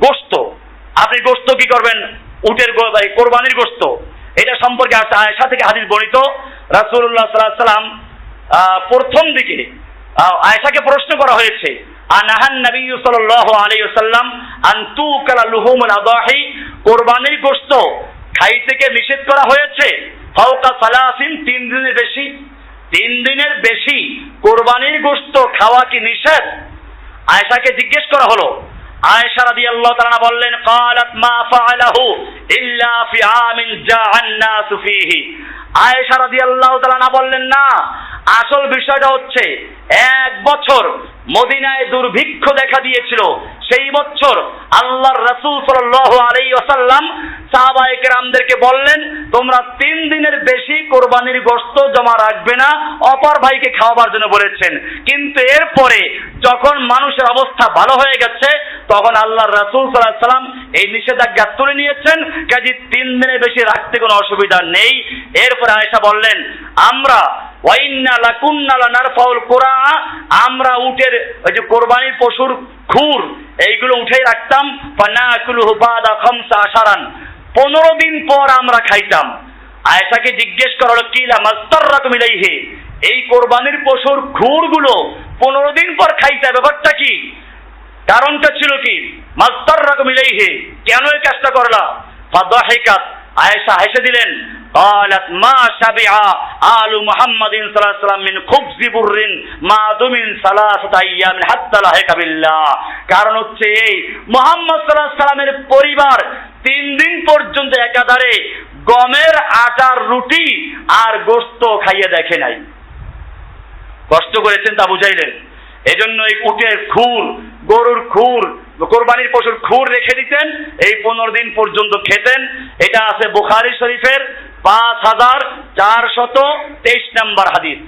গোস্ত। আপনি গোস্ত কি করবেন? উটের কোরবানির গোস্ত। এটা সম্পর্কে আয়েশা থেকে হাদিস বর্ণিত। রাসূলুল্লাহ সাল্লাল্লাহু আলাইহি সাল্লাম প্রথম দিকে আহ, আয়েশাকে প্রশ্ন করা হয়েছে আনাহান নবী সাল্লাল্লাহু আলাইহি ওয়াসাল্লাম আন তুকালা লুহুমুল আদাহি? কোরবানির গোস্ত খাইতে নিষেধ করা হয়েছে? ফাওকা সালাসিন তিন দিনের বেশি। তিন দিনের বেশি কোরবানির গোস্ত খাওয়া কি নিষেধ? আয়েশাকে জিজ্ঞেস করা হলো আয়েশা আল্লাহ তাআলা বললেন ক্বালাত মা ফাআলাহু ইল্লা ফি আমিন জাআন নাস ফীহি। আয়েশা রাদিয়াল্লাহু তাআলা বললেন, না, আসল বিষয়টা হচ্ছে এক বছর মদিনায় দুর্ভিক্ষ দেখা দিয়েছিল। সেই বছর আল্লাহর রাসূল সাল্লাল্লাহু আলাইহি ওয়াসাল্লাম সাহাবায়ে কেরামদেরকে বললেন, তোমরা তিন দিনের বেশি কোরবানির গোশত জমা রাখবে না, অপর ভাইকে খাওয়াবার জন্য বলেছেন। কিন্তু এরপরে যখন মানুষের অবস্থা ভালো হয়ে গেছে, তখন আল্লাহর রাসূল আলাইহি সাল্লাম এই নিষেধাজ্ঞা তুলে নিয়েছেন, কাজে তিন দিনের বেশি রাখতে কোনো অসুবিধা নেই। এরপরে আয়েশা বললেন, আমরা আমরা উটের ওই যে কোরবানির পশুর খুর, এইগুলো উঠেই রাখতাম। পনেরো দিন পর আমরা খাইতাম। আয়েশাকে জিজ্ঞেস করা হলো, কিলা মাস্তাররাকুম ইলাইহি? এই কোরবানির পশুর খুরগুলো পনেরো দিন পর খাইতে ব্যাপারটা কি কারণটা ছিল কি মাস্তার রকম ইলাইহি কেন এই কাজটা করলা ফাদাহিকাত আয়েশা হেসে দিলেন قالت ما شبع آل محمد صلى الله عليه وسلم من خبز بر ما دم ثلاثة أيام حتى لحق بالله কারণ হচ্ছে এই মোহাম্মদ সাল্লাল্লাহু আলাইহি সাল্লামের পরিবার তিন দিন পর্যন্ত একাধারে গমের আটার রুটি আর গোস্ত খাইয়ে দেখে নাই কষ্ট করেছেন তা বুঝাইলেন। এজন্য এই উটের খুর, গরুর খুর, কোরবানির পশুর খুর রেখে দিতেন। এই পনেরো দিন পর্যন্ত খেতেন। এটা আছে বুখারি শরীফের পাঁচ হাজার চারশত তেইশ নাম্বার হাদিস।